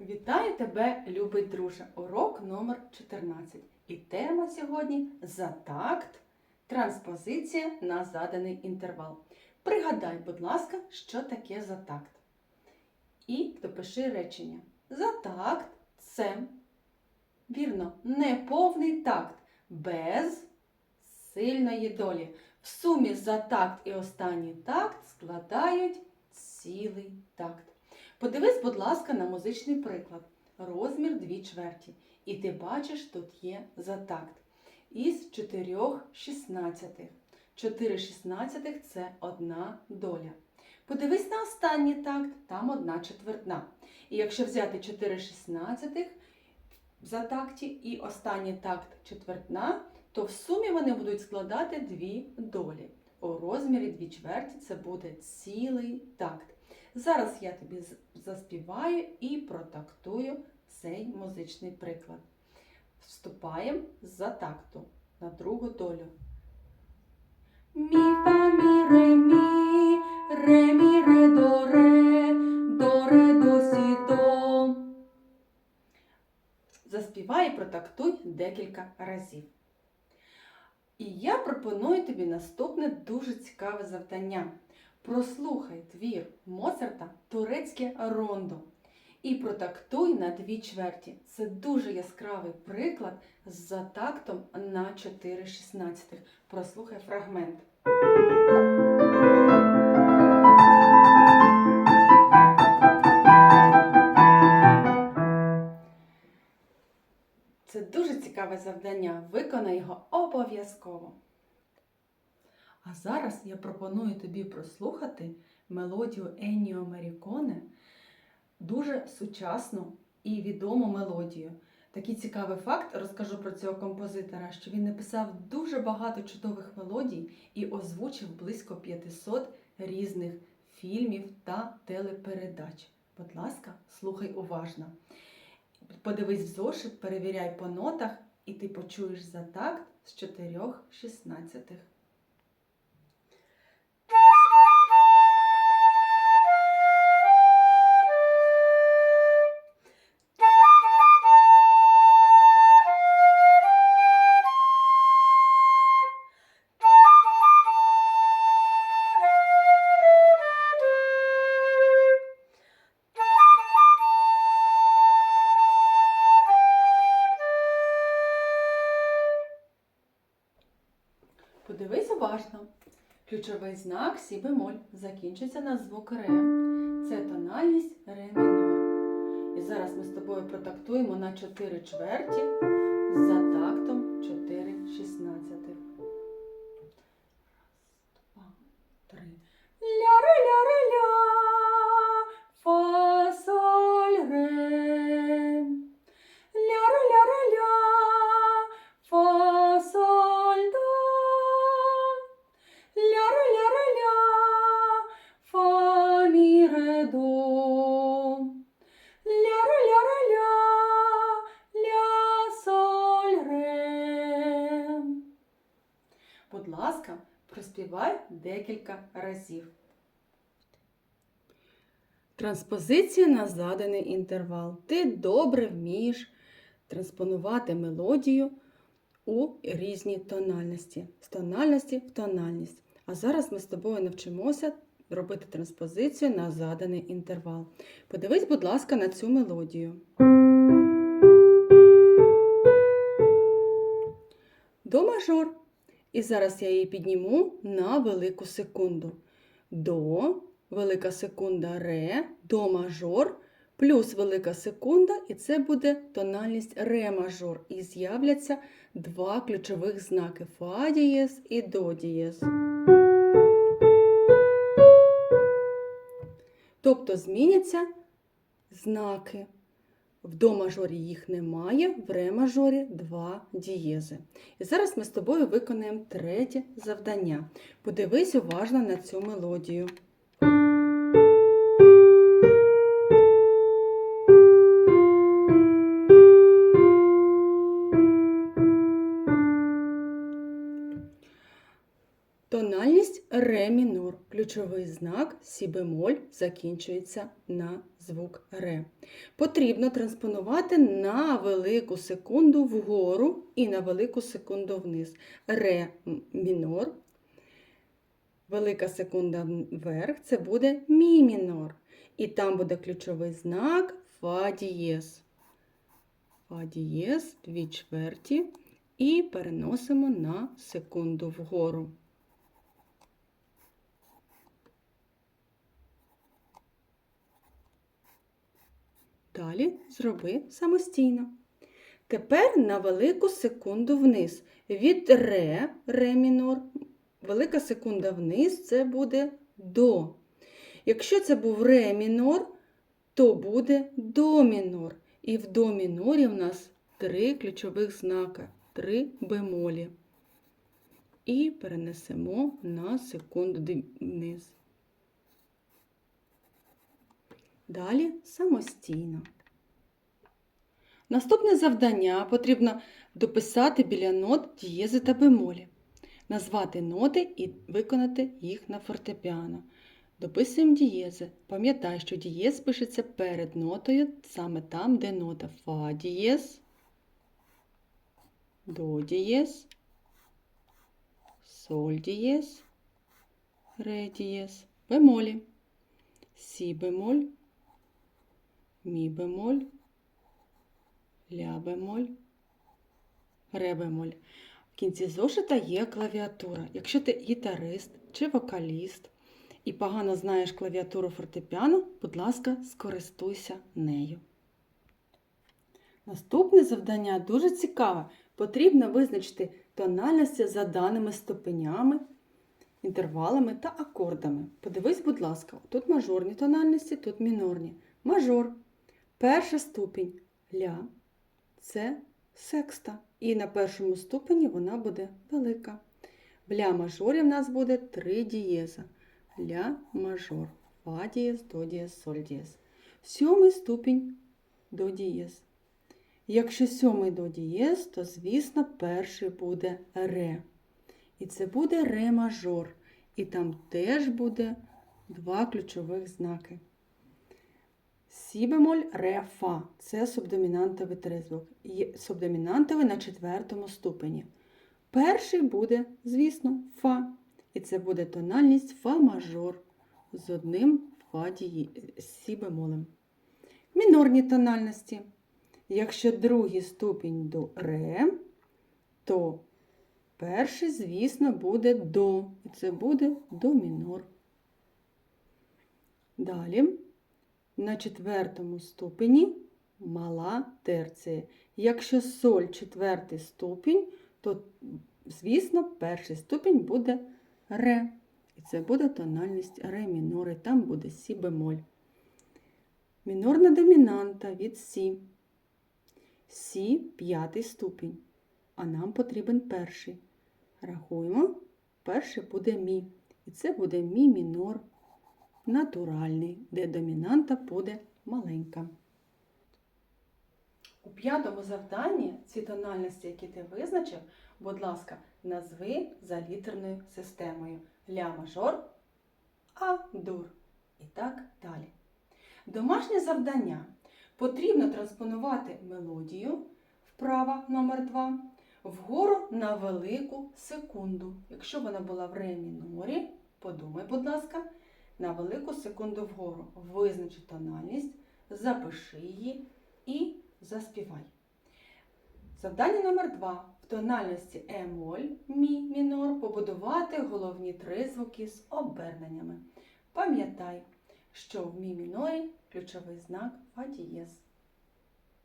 Вітаю тебе, любий друже! Урок номер 14. І тема сьогодні за такт, транспозиція на заданий інтервал. Пригадай, будь ласка, що таке за такт. І допиши речення. За такт це, вірно, неповний такт без сильної долі. В сумі за такт і останній такт складають цілий такт. Подивись, будь ласка, на музичний приклад. Розмір 2 чверті. І ти бачиш, тут є за такт. Із 4 шістнадцятих. 4 шістнадцятих – це одна доля. Подивись на останній такт, там одна четвертна. І якщо взяти 4 шістнадцятих за такті і останній такт четвертна, то в сумі вони будуть складати дві долі. У розмірі 2 чверті це буде цілий такт. Зараз я тобі заспіваю і протактую цей музичний приклад. Вступаємо за такту на другу долю. Мі, фа, мі, ре, мі, ре, мі, ре, до, ре, до, ре, до, сі, до. Заспівай і протактуй декілька разів. І я пропоную тобі наступне дуже цікаве завдання. Прослухай твір Моцарта Турецьке рондо і протактуй на дві чверті. Це дуже яскравий приклад з тактом на 4 шістнадцятих. Прослухай фрагмент. Це дуже цікаве завдання. Виконай його обов'язково. А зараз я пропоную тобі прослухати мелодію Енніо Меріконе, дуже сучасну і відому мелодію. Такий цікавий факт розкажу про цього композитора, що він написав дуже багато чудових мелодій і озвучив близько 500 різних фільмів та телепередач. Будь ласка, слухай уважно. Подивись в зошит, перевіряй по нотах, і ти почуєш за такт з 4 шістнадцятих. Ключовий знак сі бемоль закінчиться на звук ре. Це тональність ре мінор. І зараз ми з тобою протактуємо на 4 чверті за проспівай декілька разів. Транспозиція на заданий інтервал. Ти добре вмієш транспонувати мелодію у різні тональності, з тональності в тональність. А зараз ми з тобою навчимося робити транспозицію на заданий інтервал. Подивись, будь ласка, на цю мелодію. До мажор. І зараз я її підніму на велику секунду. До, велика секунда ре, до мажор, плюс велика секунда, і це буде тональність ре мажор. І з'являться два ключових знаки фа дієз і до дієз. Тобто зміняться знаки. В до мажорі їх немає, в ре мажорі два дієзи. І зараз ми з тобою виконаємо третє завдання. Подивись уважно на цю мелодію. Тональність ре мінор. Ключ ключовий знак сі закінчується на звук ре. Потрібно транспонувати на велику секунду вгору і на велику секунду вниз. Ре мінор. Велика секунда вверх це буде мі мінор. І там буде ключовий знак фа дієз. Фа дієз, дві чверті. І переносимо на секунду вгору. Далі зроби самостійно. Тепер на велику секунду вниз. Від ре, ре мінор, велика секунда вниз це буде до. Якщо це був ре мінор, то буде до мінор. І в до мінорі в нас три ключових знака, три бемолі. І перенесемо на секунду вниз. Далі самостійно. Наступне завдання потрібно дописати біля нот дієзи та бемолі, назвати ноти і виконати їх на фортепіано. Дописуємо дієзи. Пам'ятай, що дієз пишеться перед нотою, саме там, де нота фа дієз, до дієз, соль дієз, ре дієз, бемолі, сі бемоль, мі бемоль, ля бемоль, ре бемоль. В кінці зошита є клавіатура. Якщо ти гітарист чи вокаліст і погано знаєш клавіатуру фортепіано, будь ласка, скористуйся нею. Наступне завдання дуже цікаве. Потрібно визначити тональності за даними ступенями, інтервалами та акордами. Подивись, будь ласка, тут мажорні тональності, тут мінорні. Мажор. Перша ступінь ля це секста. І на першому ступені вона буде велика. В ля мажорі в нас буде три дієза. Ля мажор. Фа дієз, до дієз, соль дієз. Сьомий ступінь до дієз. Якщо сьомий до дієз, то, звісно, перший буде ре. І це буде ре мажор. І там теж буде два ключових знаки. Сі бемоль, ре, фа. Це субдомінантовий тризвук. І субдомінантовий на четвертому ступені. Перший буде, звісно, фа. І це буде тональність фа мажор з одним фа дії... сі бемолем. Мінорні тональності. Якщо другий ступінь до ре, то перший, звісно, буде до. І це буде до мінор. Далі на четвертому ступені мала терція. Якщо соль четвертий ступінь, то, звісно, перший ступінь буде ре. І це буде тональність ре мінор, і там буде сі бемоль. Мінорна домінанта від сі. Сі п'ятий ступінь, а нам потрібен перший. Рахуємо, перший буде мі. І це буде мі мінор натуральний, де домінанта буде маленька. У п'ятому завданні ці тональності, які ти визначив, будь ласка, назви за літерною системою ля мажор, а дур. І так далі. Домашнє завдання. Потрібно транспонувати мелодію вправа номер 2 вгору на велику секунду. Якщо вона була в ре мінорі, подумай, будь ласка, на велику секунду вгору. Визначи тональність, запиши її і заспівай. Завдання номер 2 В тональності емоль, мі, мінор побудувати головні три звуки з оберненнями. Пам'ятай, що в мі мінорі ключовий знак фа дієз.